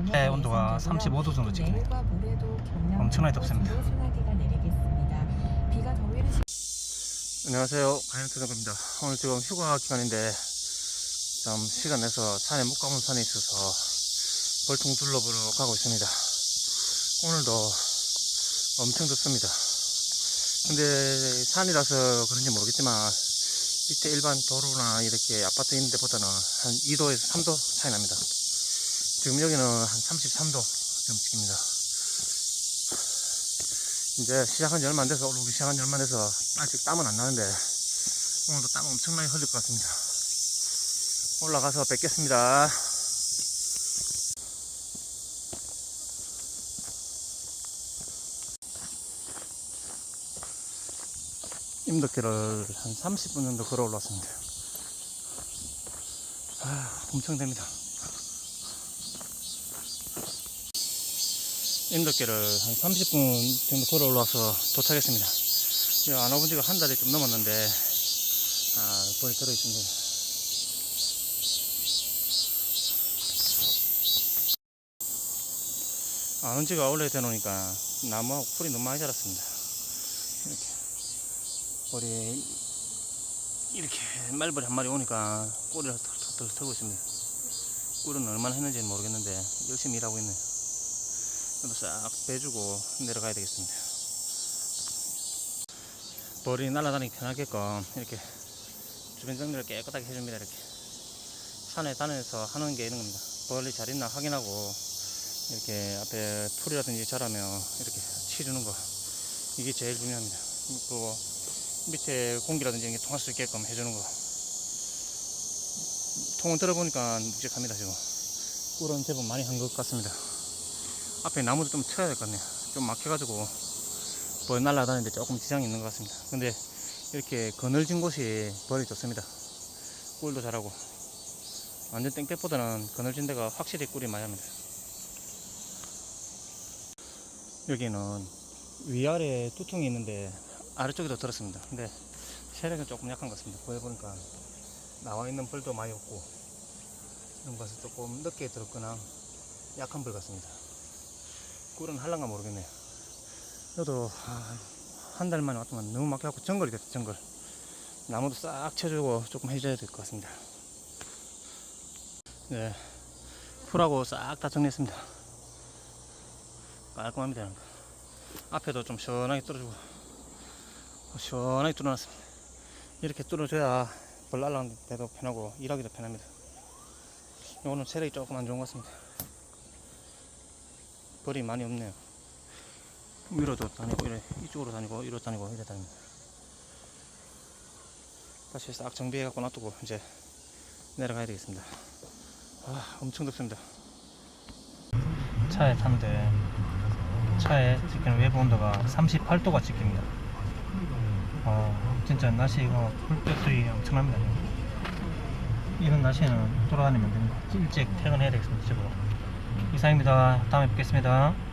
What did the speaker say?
네, 온도가 35도 정도 찍히네요. 엄청나게 덥습니다. 안녕하세요. 가연투정입니다. 오늘 지금 휴가 기간인데 좀 시간 내서 산에 못 가본 산에 있어서 벌통 둘러보러 가고 있습니다. 오늘도 엄청 덥습니다. 근데 산이라서 그런지 모르겠지만 밑에 일반 도로나 이렇게 아파트 있는 데보다는 한 2도에서 3도 차이 납니다. 지금 여기는 한 33도 좀 찍힙니다. 이제 시작한 지 얼마 안 돼서 오르기 시작한 지 얼마 안 돼서 아직 땀은 안 나는데 오늘도 땀 엄청나게 흘릴 것 같습니다. 올라가서 뵙겠습니다. 임덕길을 한 30분 정도 걸어 올랐습니다. 아, 엄청 됩니다. 임덕길을 한 30분 정도 걸어 올라와서 도착했습니다. 안 와본 지가 한 달이 좀 넘었는데, 아, 벌이 들어 있습니다. 안 온 지가 오래 되놓으니까 나무하고 풀이 너무 많이 자랐습니다. 이렇게. 벌이 이렇게 말벌이 한 마리 오니까 꼬리를 털털 털고 있습니다. 꿀은 얼마나 했는지는 모르겠는데 열심히 일하고 있네요. 싹 빼주고 내려가야 되겠습니다. 벌이 날아다니기 편하게끔 이렇게 주변 정리를 깨끗하게 해줍니다. 이렇게 산에 다니면서 하는 게 이런 겁니다. 벌이 잘 있나 확인하고 이렇게 앞에 풀이라든지 자라면 이렇게 치주는 거 이게 제일 중요합니다. 그리고 밑에 공기라든지 이런 게 통할 수 있게끔 해주는 거. 통은 들어보니까 묵직합니다, 지금. 꿀은 제법 많이 한 것 같습니다. 앞에 나무도 좀 쳐야 될 것 같네요. 좀 막혀가지고, 벌 날아다니는데 조금 지장이 있는 것 같습니다. 근데 이렇게 그늘진 곳이 벌이 좋습니다. 꿀도 잘하고. 완전 땡볕보다는 그늘진 데가 확실히 꿀이 많이 합니다. 여기는 위아래 두통이 있는데 아래쪽에도 들었습니다. 근데 세력은 조금 약한 것 같습니다. 보여보니까 나와 있는 벌도 많이 없고 이런 것은 조금 늦게 들었거나 약한 벌 같습니다. 꿀은 할란가 모르겠네요. 저도 한 달 만에 왔더만 너무 막혀갖고 정글이 됐어 정글. 나무도 싹 쳐주고 조금 해줘야 될 것 같습니다. 네, 풀하고 싹 다 정리했습니다. 깔끔합니다. 앞에도 좀 시원하게 뚫어주고 시원하게 뚫어놨습니다. 이렇게 뚫어줘야 벌 날라가는 데도 편하고 일하기도 편합니다. 오늘 체력이 조금 안 좋은 것 같습니다. 벌이 많이 없네요. 위로도 다니고 이래 이쪽으로 다니고 이로 다니고 이래 다닙니다. 다시 싹 정비해 갖고 놔두고 이제 내려가야 되겠습니다. 아 엄청 덥습니다. 차에 탔는데 차에 찍히는 외부 온도가 38도가 찍힙니다. 어, 진짜 날씨 이거 불볕이 엄청납니다. 이런 날씨는 돌아다니면 됩니다. 일찍 퇴근해야 되겠습니다. 집으로. 이상입니다. 다음에 뵙겠습니다.